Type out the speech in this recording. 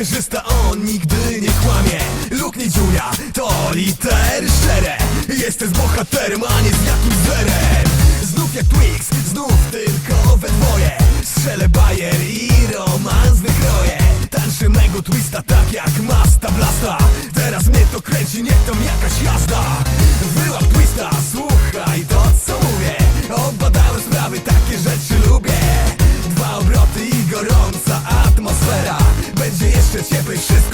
Kamerzysta on nigdy nie kłamie. Luk nie dziura, to litery szczere. Jestem bohaterem, a nie z jakimś zerem Znów jak Twix, znów tylko we dwoje. Strzelę bajer i romans wykroję. Tańczę mego twista tak jak Masta Blasta. Teraz mnie to kręci, niech to 前辈是